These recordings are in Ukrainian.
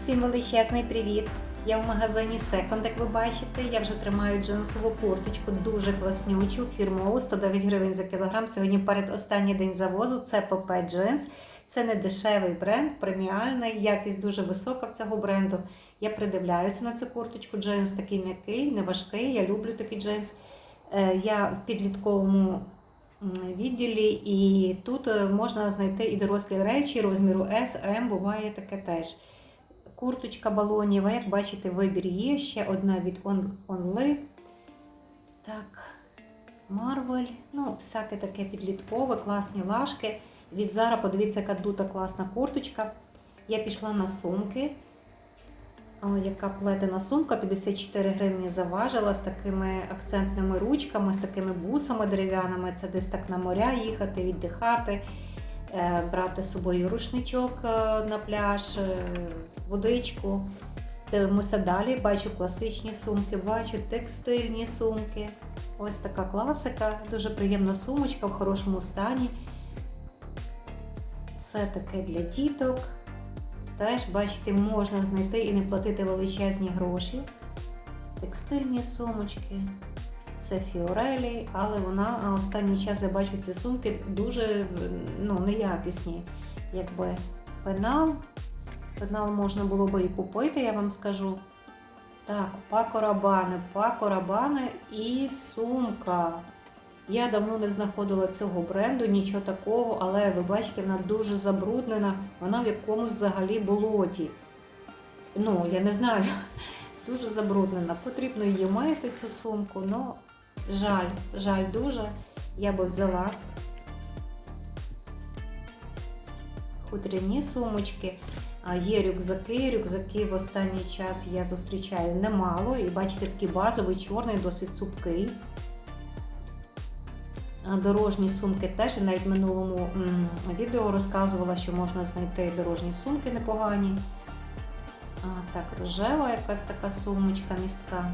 Всім величезний привіт! Я в магазині Second, як ви бачите. Я вже тримаю джинсову курточку, дуже класнючу, фірмову, 109 гривень за кілограм. Сьогодні перед останній день завозу. Це PP Jeans. Це не дешевий бренд, преміальний, якість дуже висока в цього бренду. Я придивляюся на цю курточку. Джинс такий м'який, не важкий. Я люблю такий джинс. Е, Я в підлітковому відділі, і тут е, можна знайти і дорослі речі розміру S, M, буває таке теж. Курточка балонєва, як бачите, вибір є. Ще одна від Only. Так, Marvel. Ну, всяке таке підліткове, класні лашки. Від Zara, подивіться, яка дута класна курточка. Я пішла на сумки. О, яка плетена сумка, 54 гривні заважила з такими акцентними ручками, з такими бусами дерев'яними. Це десь так на моря їхати, віддихати, брати з собою рушничок е, на пляж, е, водичку. Дивимося далі. Бачу класичні сумки, бачу текстильні сумки. Ось така класика, дуже приємна сумочка в хорошому стані. Це таке для діток. Теж, бачите, можна знайти і не платити величезні гроші. Текстильні сумочки. Це фіорелі, але вона останній час я бачу ці сумки дуже ну, неякісні. Якби пенал. Пенал можна було би і купити, я вам скажу. Так, Пако Рабане, Пако Рабане і сумка. Я давно не знаходила цього бренду, нічого такого, але ви бачите, вона дуже забруднена, вона в якомусь взагалі болоті. Ну, я не знаю, дуже забруднена. Потрібно її мити, цю сумку, але жаль, жаль дуже. Я би взяла хутряні сумочки. Є рюкзаки. Рюкзаки в останній час я зустрічаю немало. І бачите, такий базовий, чорний, досить цупкий. Дорожні сумки теж я навіть в минулому відео розказувала, що можна знайти дорожні сумки непогані. Так, рожева якась така сумочка містка.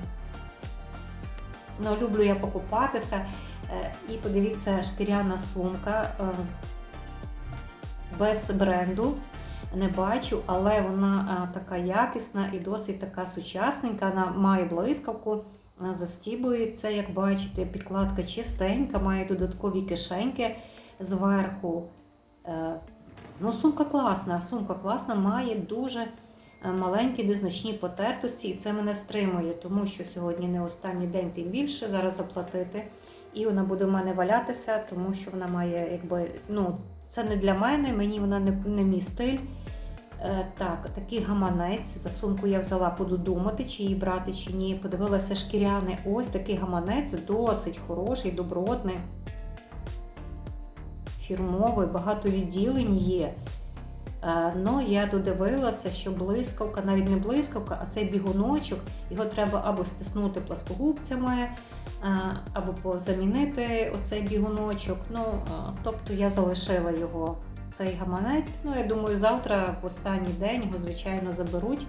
Ну, люблю я покупатися. Е, І подивіться, шкіряна сумка е, без бренду. Не бачу, але вона така якісна і досить така сучасненька. Вона має блискавку, застібується, як бачите, підкладка чистенька, має додаткові кишеньки зверху. Е, ну, Сумка класна, сумка класна, має дуже е, маленькі незначні потертості, і це мене стримує, тому що сьогодні не останній день, тим більше зараз заплатити. І вона буде в мене валятися, тому що вона має, якби, ну, це не для мене, мені вона не, не мій стиль. Е, так, такий гаманець. За сумку я взяла, буду думати, чи її брати, чи ні. Подивилася шкіряний. Ось такий гаманець, досить хороший, добротний, фірмовий, багато відділень є. Е, Ну, я додивилася, що блискавка, навіть не блискавка, а цей бігуночок, його треба або стиснути пласкогубцями, е, або позамінити оцей бігуночок. Ну, е, тобто я залишила його цей гаманець. Ну, я думаю, завтра в останній день його, звичайно, заберуть.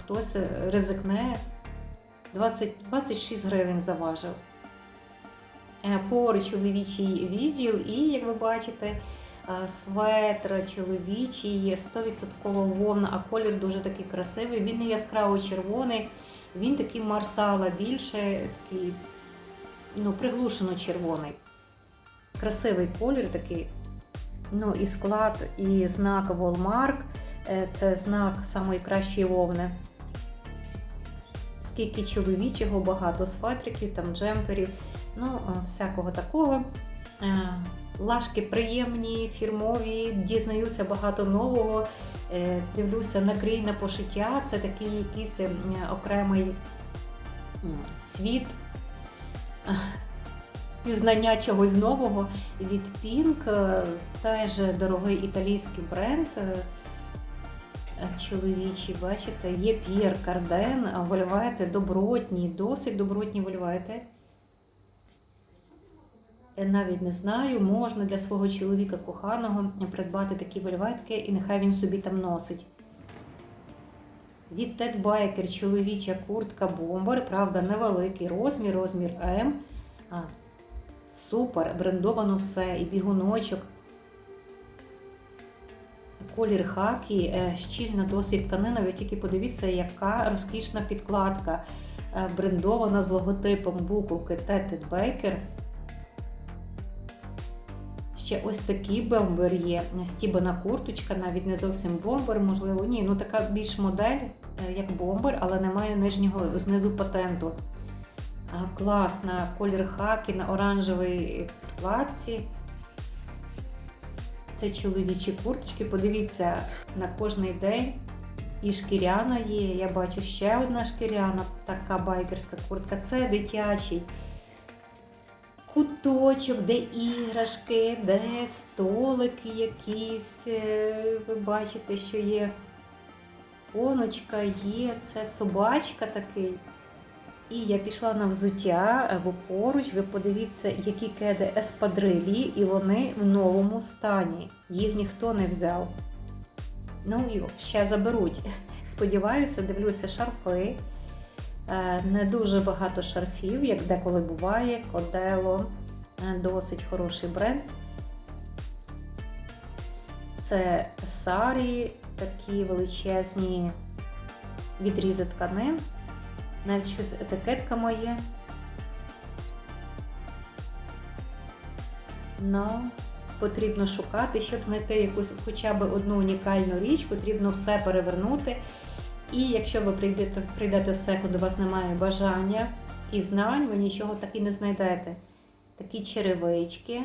Хтось ризикне 20, 26 гривень заважив. Поруч чоловічий відділ, і, як ви бачите, светр чоловічий, 100% вовна, а колір дуже такий красивий. Він не яскраво червоний, він такий марсала більше, такий ну, приглушено червоний. Красивий колір такий. Ну, і склад, і знак Волмарк це знак самої кращої вовни. Скільки чоловічого, багато светриків, там джемперів, ну, е, всякого такого. Лашки приємні, фірмові, дізнаюся багато нового. Е, Дивлюся накрійне пошиття, це такий якийсь е, окремий світ. Пізнання чогось нового від Pink, е, теж дорогий італійський бренд. е, Чоловічий, бачите, є П'єр Карден, а добротні, досить добротні вольвети. Навіть не знаю, можна для свого чоловіка коханого придбати такі вольветки, і нехай він собі там носить. Від Ted Biker чоловіча куртка бомбер, правда, невеликий розмір, розмір М. А, Супер, брендовано все, і бігуночок. колір хакі, е, щільна досить тканина. Ви тільки подивіться, яка розкішна підкладка, е, брендована з логотипом буковки Tetted Baker. Ще ось такий бомбер є. Стібана курточка, навіть не зовсім бомбер, можливо, ні. Ну така більш модель, е, як бомбер, але немає нижнього знизу патенту. Класна колір хакі на оранжевій підкладці. Це чоловічі курточки. Подивіться на кожний день. І шкіряна є. Я бачу ще одна шкіряна, така байкерська куртка. Це дитячий куточок, де іграшки, де столики якісь. Е, Ви бачите, що є коночка, є, це собачка такий. І я пішла на взуття, е, бо поруч ви подивіться, які кеди еспадрилі, і вони в новому стані. Їх ніхто не взяв. Ну і ще заберуть. Сподіваюся, дивлюся шарфи. Е, Не дуже багато шарфів, як деколи буває. Кодело Е, досить хороший бренд. Це сарі, такі величезні відрізи тканин. Навіть щось етикетка моє. Ну, потрібно шукати, щоб знайти якусь хоча б одну унікальну річ, потрібно все перевернути. І якщо ви прийдете, прийдете в секунд, у вас немає бажання і знань, ви нічого так і не знайдете. Такі черевички,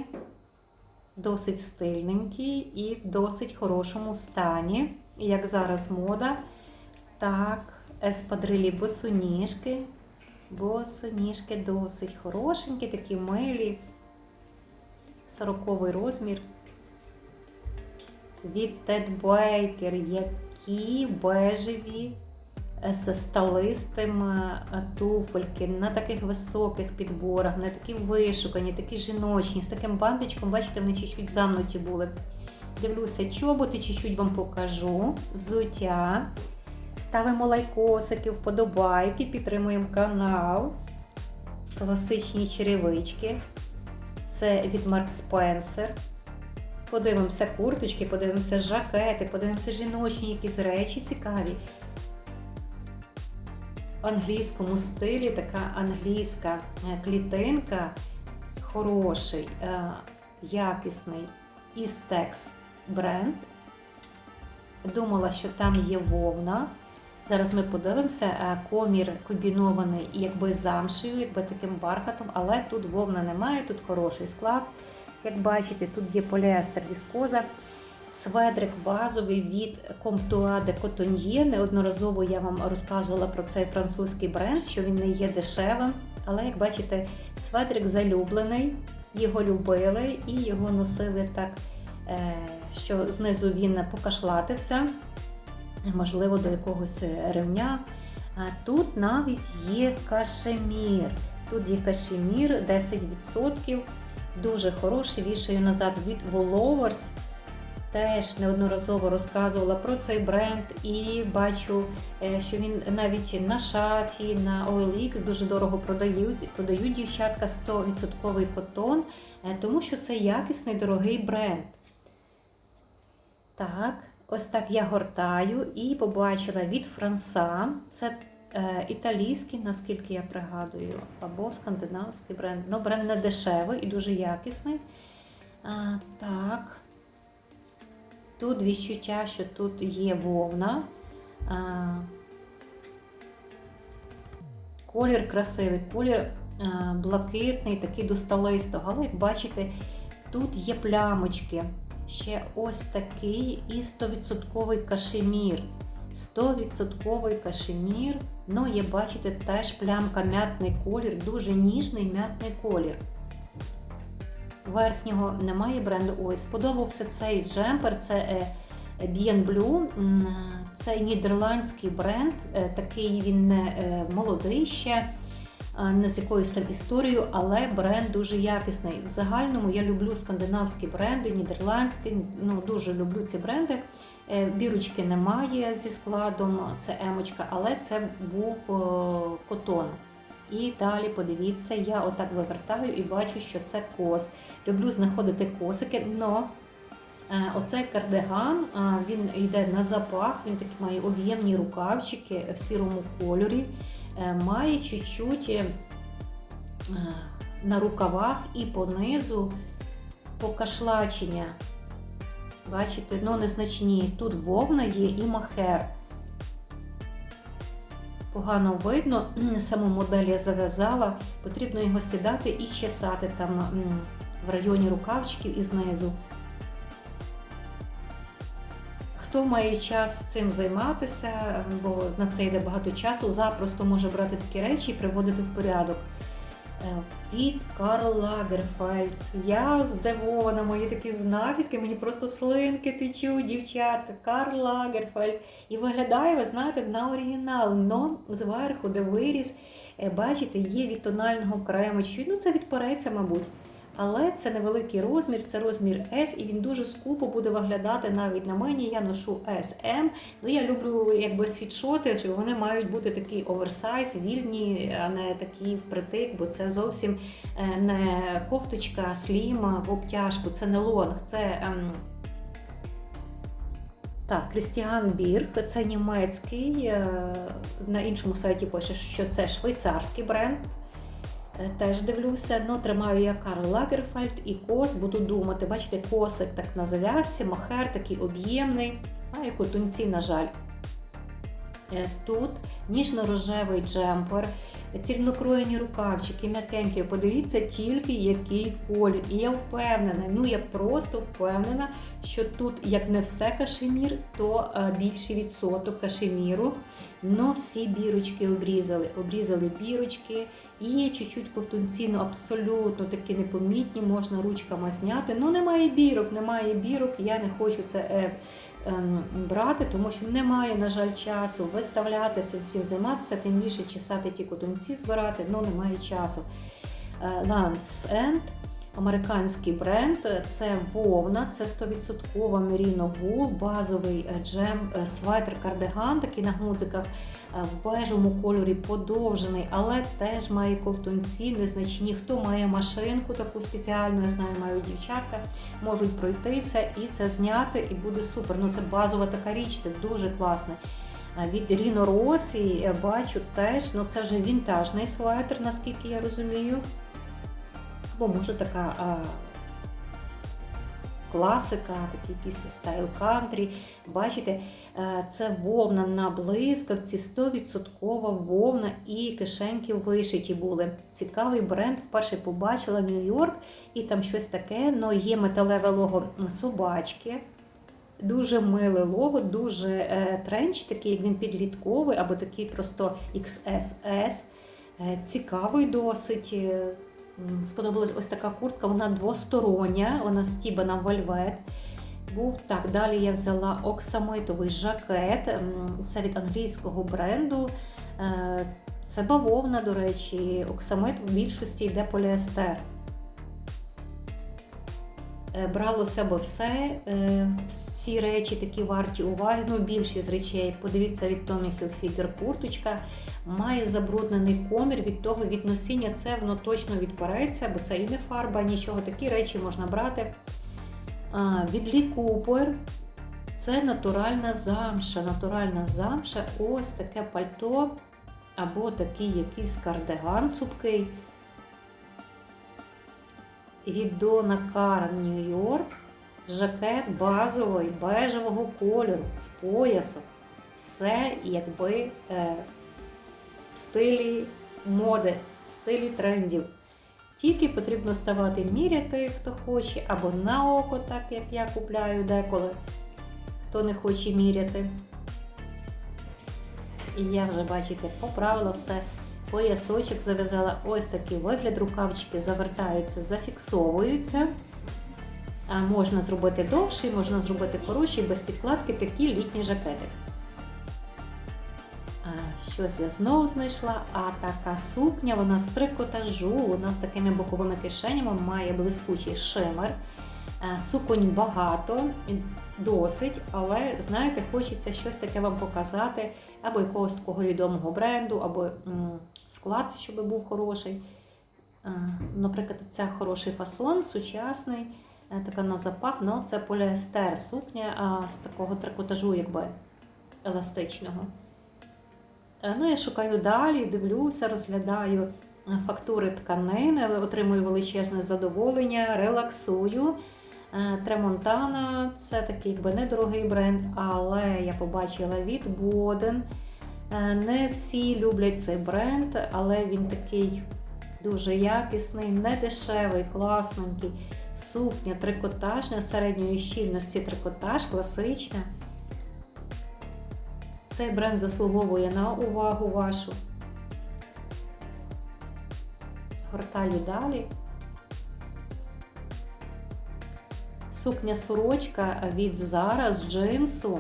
досить стильненькі і в досить хорошому стані. Як зараз мода. Так, еспадрилі босоніжки. Босоніжки досить хорошенькі, такі милі. 40 розмір. Від Ted Baker, які бежеві з сталистими туфельки на таких високих підборах, не такі вишукані, такі жіночні, з таким бандичком, бачите, вони чуть-чуть замнуті були. Дивлюся, чоботи чуть-чуть вам покажу. Взуття. Ставимо лайкосики, вподобайки, підтримуємо канал. Класичні черевички. Це від Mark Spencer. Подивимося курточки, подивимося жакети, подивимося жіночні якісь речі цікаві. В англійському стилі така англійська е, клітинка, хороший, е, якісний Istex бренд. Думала, що там є вовна. Зараз ми подивимося, е, комір комбінований якби замшею, якби таким бархатом, але тут вовна немає, тут хороший склад. Як бачите, тут є поліестер віскоза. Сведрик базовий від Comtois de Cotonnier. Неодноразово я вам розказувала про цей французький бренд, що він не є дешевим. Але, як бачите, сведрик залюблений, його любили і його носили так, е, що знизу він покашлатився, можливо, до якогось ревня. А тут навіть є кашемір. Тут є кашемір 10%. Дуже хороший, вішаю назад від Wolovers. Теж неодноразово розказувала про цей бренд і бачу, е, що він навіть на шафі, на OLX дуже дорого продають. Продають дівчатка 100% котон, е, тому що це якісний дорогий бренд. Так, ось так я гортаю і побачила від Франса. Це італійський, наскільки я пригадую, або скандинавський бренд. Ну, бренд не дешевий і дуже якісний. А, Так. Тут відчуття, що тут є вовна. А, колір красивий, колір а, блакитний, такий до сталистого. Але, як бачите, тут є плямочки. Ще ось такий і 100% кашемір. 100% кашемір. Ну, є, бачите, теж плямка м'ятний колір, дуже ніжний м'ятний колір верхнього немає бренду. Ой, сподобався цей джемпер. Це е, Bien Blue. Це нідерландський бренд, е, такий він не е, молодий ще, не з якоюсь там історією, але бренд дуже якісний. В загальному я люблю скандинавські бренди, нідерландські, ну дуже люблю ці бренди. Бірочки немає зі складом, це емочка, але це був котон. І далі подивіться, я отак вивертаю і бачу, що це кос. Люблю знаходити косики, але Е, Оцей кардиган він йде на запах, він такі має об'ємні рукавчики в сірому кольорі, Е, має чуть-чуть е, на рукавах і понизу покашлачення. Бачите, ну незначні. Тут вовна є і махер. Погано видно, саму модель я зав'язала, потрібно його сідати і чесати там в районі рукавчиків і знизу. Хто має час цим займатися, бо на це йде багато часу, запросто може брати такі речі і приводити в порядок. Е, Від Карл Лагерфельд. Я здивована, мої такі знахідки, мені просто слинки течуть, дівчатка, Карл Лагерфельд. І виглядає, ви знаєте, на оригінал, но зверху, де виріс, е, бачите, є від тонального крему, ну це від переця, мабуть. Але це невеликий розмір, це розмір S, і він дуже скупо буде виглядати навіть на мені. Я ношу SM. Ну я люблю якби світшоти, що вони мають бути такі оверсайз, вільні, а не такі впритик, бо це зовсім е, не кофточка, слім в обтяжку, це не лонг, це. ем, так, Крістіан Бірг, це німецький. е, На іншому сайті пише, що це швейцарський бренд. Е, Теж дивлюся, ну тримаю я Карл Лагерфельд і кос, буду думати. Бачите, косик так на зав'язці, махер такий об'ємний, а як у на жаль. Е, Тут ніжно-рожевий джемпер, цільнокроєні рукавчики, м'якенькі. Подивіться тільки який колір. І я впевнена, ну я просто впевнена, що тут, як не все кашемір, то е, більший відсоток кашеміру. Но всі бірочки обрізали. Обрізали бірочки, і чуть-чуть ковтунці, ну абсолютно такі непомітні, можна ручками зняти. Ну немає бірок, немає бірок. Я не хочу це е, брати, тому що немає, на жаль, часу виставляти цим всім займатися, тим більше чесати ті котунці збирати, ну немає часу. Е, Lance End, американський бренд, це вовна, це 100% Merino Wool, базовий е, джем, е, свайтер кардиган, такий на гудзиках. е, В бежевому кольорі подовжений, але теж має ковтунці незначні. Хто має машинку таку спеціальну, я знаю, мають дівчатка, можуть пройтися і це зняти, і буде супер. Ну це базова така річ, це дуже класно. А Від Ріно Росі бачу теж, ну це вже вінтажний свайтер, наскільки я розумію. Або може така а, класика, такий якийсь стайл кантрі. Бачите, е, це вовна на блискавці, 100% вовна і кишеньки вишиті були. Цікавий бренд. Вперше побачила Нью-Йорк, і там щось таке, але є металеве лого собачки. Дуже миле лого, дуже е, тренч, такий як він підлітковий, або такий просто XSS. Е, цікавий досить. Сподобалась ось така куртка, вона двостороння, вона стібана в вельвет. Був так. Далі я взяла оксамитовий жакет. Це від англійського бренду. Е, Це бавовна, до речі, оксамит в більшості йде поліестер. Е, Брало в себе все. е, Всі речі такі варті уваги. Ну, більшість речей. Подивіться від Tommy Hilfiger курточка. Має забруднений комір від того від носіння. Це воно точно відпереться, бо це і не фарба, нічого. Такі речі можна брати. А, Від Lee Cooper. Це натуральна замша. Натуральна замша. Ось таке пальто або такий якийсь кардиган цупкий. Від Дона Карен Нью-Йорк. Жакет базовий, бежевого кольору з поясом. Все якби е, стилі моди, в стилі трендів. Тільки потрібно ставати міряти, хто хоче, або на око, так як я купляю деколи, хто не хоче міряти. І я вже, бачите, поправила все. Поясочок зав'язала ось такий вигляд, рукавчики завертаються, зафіксовуються. А можна зробити довший, можна зробити коротший, без підкладки такі літні жакети. А, щось я знову знайшла. А така сукня, вона з трикотажу, вона з такими боковими кишенями, має блискучий шимер. А, Суконь багато, досить, але знаєте, хочеться щось таке вам показати, або якогось такого відомого бренду, або склад, щоб був хороший. Наприклад, це хороший фасон, сучасний. Е, Така на запах, ну це поліестер сукня з такого трикотажу, якби еластичного. Е, Ну, я шукаю далі, дивлюся, розглядаю е, фактури тканини, отримую величезне задоволення, релаксую. Е, Тремонтана це такий якби недорогий бренд, але я побачила від Боден. Е, Не всі люблять цей бренд, але він такий дуже якісний, не дешевий, класненький. Сукня трикотажна середньої щільності трикотаж, класична. Цей бренд заслуговує на увагу вашу. Гортаю далі. Сукня сорочка від Zara з джинсу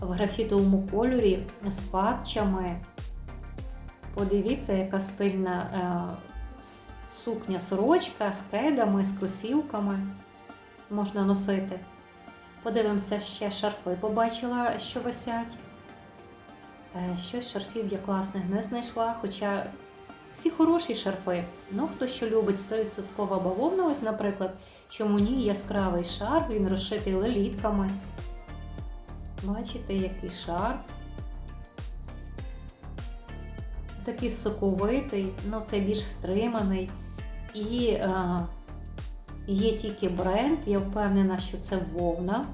в графітовому кольорі з патчами. Подивіться, яка стильна е, сукня сорочка з кедами, з кросівками. Можна носити. Подивимося ще шарфи. Побачила, що висять. Е, Щось шарфів я класних не знайшла, хоча всі хороші шарфи. Ну, хто що любить 100% бавовна, ось, наприклад, чому ні, яскравий шарф, він розшитий лелітками. Бачите, який шарф. Такий соковитий, ну це більш стриманий. І е, є тільки бренд, я впевнена, що це вовна.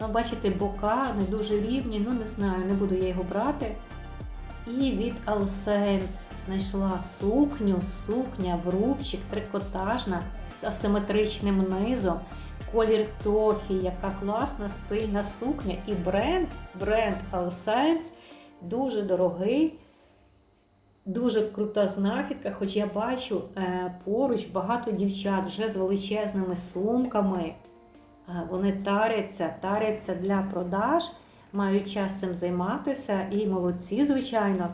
Ну, бачите, бока не дуже рівні, ну не знаю, не буду я його брати. І від Alsense знайшла сукню, сукня в рубчик, трикотажна з асиметричним низом. Колір тофі, яка класна стильна сукня. І бренд, бренд Alsense дуже дорогий, дуже крута знахідка, хоч я бачу е, поруч багато дівчат вже з величезними сумками. Е, Вони таряться, таряться для продаж, мають час цим займатися і молодці, звичайно.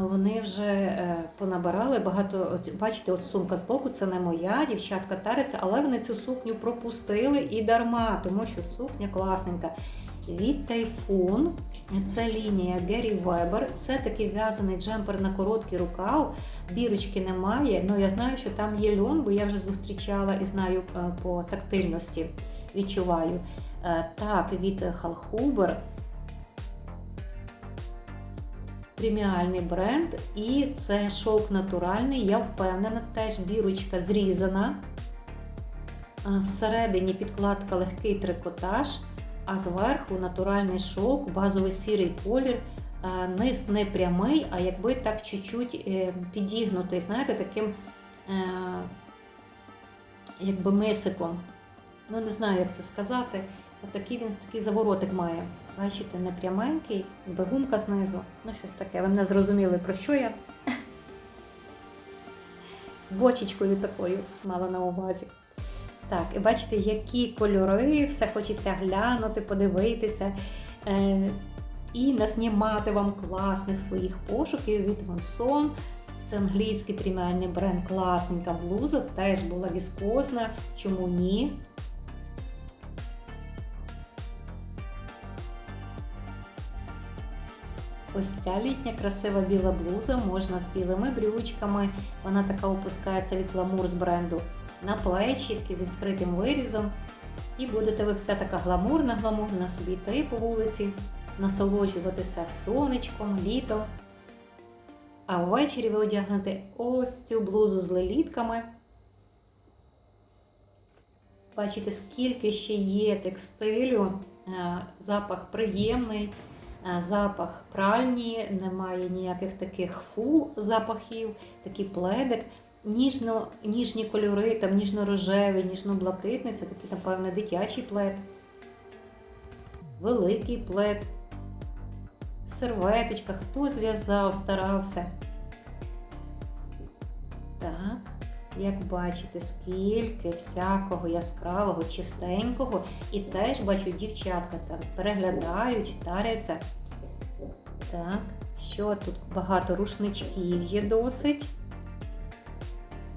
Вони вже е, понабирали багато. Бачите, от сумка збоку це не моя, дівчатка таряться, але вони цю сукню пропустили і дарма, тому що сукня класненька. Від Тайфун це лінія Гері Вебер. Це такий в'язаний джемпер на короткий рукав. Бірочки немає. Ну я знаю, що там є льон, бо я вже зустрічала і знаю е, по тактильності. Відчуваю. Е, Так, від Халхубер. Преміальний бренд, і це шовк натуральний. Я впевнена, теж бірочка зрізана. Е, Всередині підкладка легкий трикотаж, а зверху натуральний шовк, базовий сірий колір. Е, Низ не прямий, а якби так чуть-чуть підігнутий, знаєте, таким якби мисиком. Ну, не знаю, як це сказати. Отакий він такий заворотик має. Бачите, не пряменький, бегумка знизу. Ну, щось таке. Ви мене зрозуміли, про що я? Бочечкою такою мала на увазі. Так, і бачите, які кольори, все хочеться глянути, подивитися. Е, і наснімати вам класних своїх пошуків від Monson. Це англійський преміальний бренд, класненька блуза, теж була віскозна. Чому ні? Ось ця літня красива біла блуза можна з білими брючками. Вона така опускається від гламур з бренду на плечі, з відкритим вирізом. І будете ви все така гламурна, гламурна собі йти по вулиці, насолоджуватися сонечком, літом. А ввечері ви одягнете ось цю блузу з лелітками. Бачите, скільки ще є текстилю, е, запах приємний, запах пральні, немає ніяких таких фу запахів, такий пледик. Ніжно, ніжні кольори, там ніжно-рожевий, ніжно-блакитний, це такий, напевно, дитячий плед, великий плед, серветочка, хто зв'язав, старався. Як бачите, скільки всякого яскравого, чистенького. І теж бачу, дівчатка там переглядають, таряться. Так, що тут багато рушничків є досить.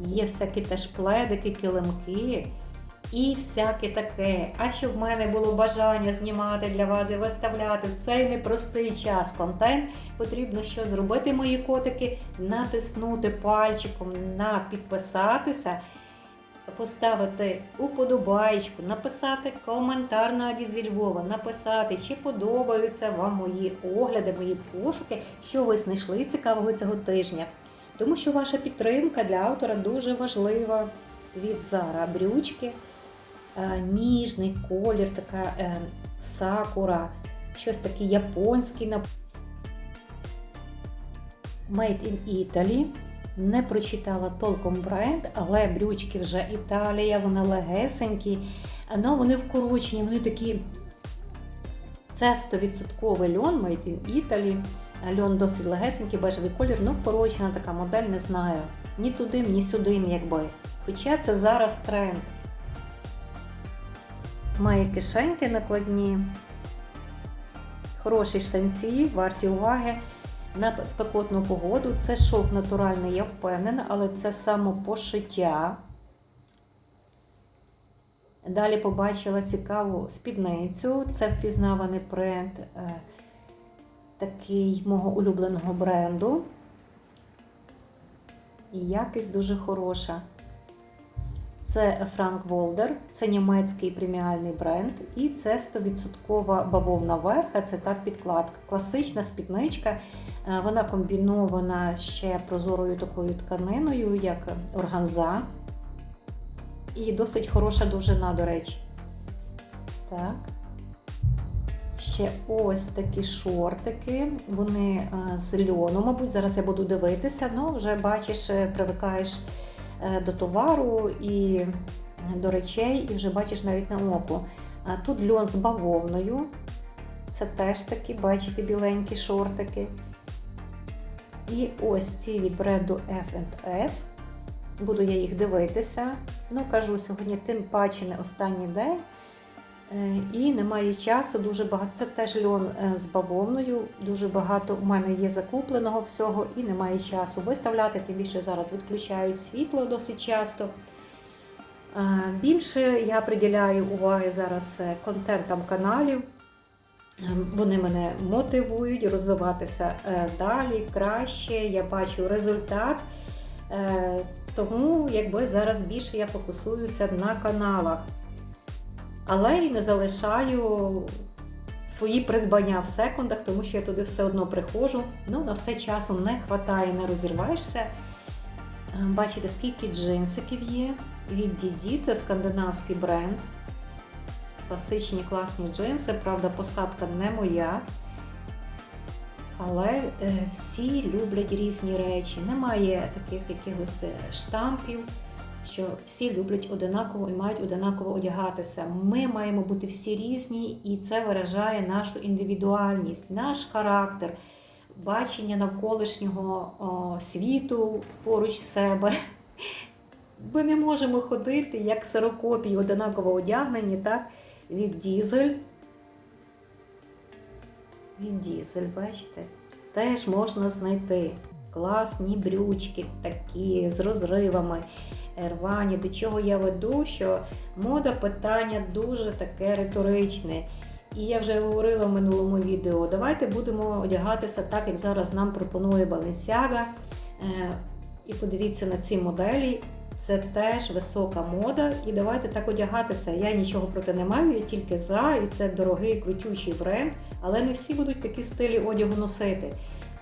Є всякі теж пледики, килимки. І всяке таке. А щоб в мене було бажання знімати для вас і виставляти в цей непростий час контент, потрібно що зробити, мої котики, натиснути пальчиком на підписатися, поставити уподобайку, написати коментар на Аді зі Львова, написати, чи подобаються вам мої огляди, мої пошуки, що ви знайшли цікавого цього тижня. Тому що ваша підтримка для автора дуже важлива. Від Зара брючки, ніжний колір, така е, сакура, щось таке японське. Made in Italy. Не прочитала толком бренд, але брючки вже Італія, вони легесенькі, але вони вкорочені, вони такі. Це 100% льон Made in Italy. Льон досить легесенький, бежевий колір, ну вкорочена така модель, не знаю. Ні туди, ні сюди, якби. Хоча це зараз тренд. Має кишеньки накладні, хороші штанці, варті уваги. На спекотну погоду. Це шовк натуральний, я впевнена, але це самопошиття. Далі побачила цікаву спідницю. Це впізнаваний бренд, е, такий мого улюбленого бренду. І якість дуже хороша. Це Frank Волдер, це німецький преміальний бренд, і це 100% бавовна верха, це та підкладка. Класична спідничка, е, вона комбінована ще прозорою такою тканиною, як органза. І досить хороша довжина, до речі. Так. Ще ось такі шортики. Вони е, з льону, мабуть, зараз я буду дивитися, ну вже бачиш, е, привикаєш до товару і е, до речей, і вже бачиш навіть на око. Тут льон з бавовною. Це теж такі, бачите, біленькі шортики. І ось ці від бренду F&F. Буду я їх дивитися. Ну, кажу, сьогодні тим паче не останній день. Е, І немає часу, дуже багато. Це теж льон е, з бавовною. Дуже багато у мене є закупленого всього і немає часу виставляти, тим більше зараз відключають світло досить часто. Е, Більше я приділяю уваги зараз контентам каналів. Вони мене мотивують розвиватися далі, краще. Я бачу результат. Тому якби зараз більше я фокусуюся на каналах. Але й не залишаю свої придбання в секундах, тому що я туди все одно приходжу. Ну, на все часу не вистачає, не розірваєшся. Е, Бачите, скільки джинсиків є. Від DD, це скандинавський бренд. Класичні класні джинси, правда, посадка не моя. Але е, всі люблять різні речі. Немає таких якихось е, штампів, що всі люблять одинаково і мають одинаково одягатися. Ми маємо бути всі різні, і це виражає нашу індивідуальність, наш характер, бачення навколишнього о, світу поруч себе. Ми не можемо ходити як сирокопії одинаково одягнені, так? Від дізель. Від дізель, бачите? Теж можна знайти класні брючки, такі з розривами, рвані. До чого я веду, що мода питання дуже таке риторичне. І я вже говорила в минулому відео. Давайте будемо одягатися так, як зараз нам пропонує Balenciaga. Е, І подивіться на ці моделі. Це теж висока мода, і давайте так одягатися. Я нічого проти не маю, я тільки за, і це дорогий крутючий бренд, але не всі будуть такі стилі одягу носити.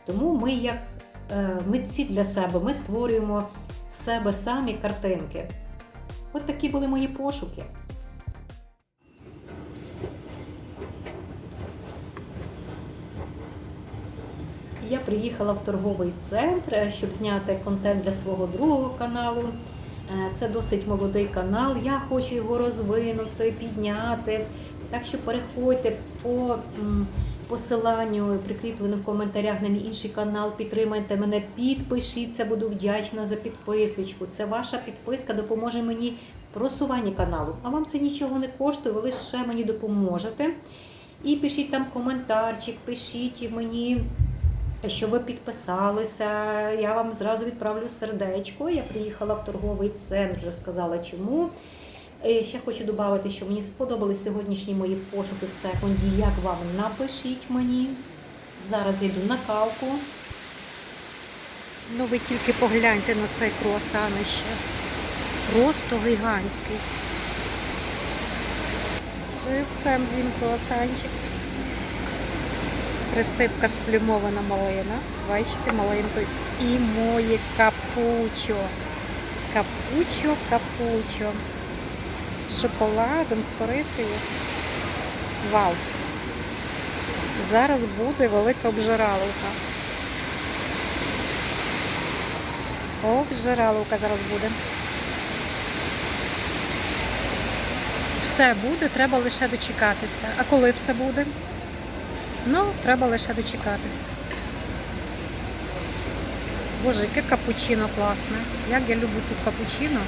Тому ми, як митці для себе, ми створюємо себе самі картинки. От такі були мої пошуки. Я приїхала в торговий центр, е, щоб зняти контент для свого другого каналу. Е, Це досить молодий канал. Я хочу його розвинути, підняти. Так що переходьте по посиланню, прикріпленому в коментарях на мій інший канал. Підтримайте мене, підпишіться, буду вдячна за підписочку. Це ваша підписка допоможе мені в просуванні каналу. А вам це нічого не коштує, ви лише мені допоможете. І пишіть там коментарчик, пишіть мені що ви підписалися. Я вам зразу відправлю сердечко. Я приїхала в торговий центр, вже сказала чому. Е, Ще хочу додати, що мені сподобались сьогоднішні мої пошуки в секунді. Як вам напишіть мені. Зараз йду на кавку. Ну ви тільки погляньте на цей круасанище. Просто гігантський. Живцем з'їм круасанчик. Присипка сплюмована малина. Бачите, малинкою. І моє капучо. Капучо, капучо. З шоколадом, з корицею. Вау! Зараз буде велика обжираловка. Обжираловка зараз буде. Все буде, треба лише дочекатися. А коли все буде? Ну, треба лише дочекатися. Боже, яке капучино класне. Як я люблю тут капучино.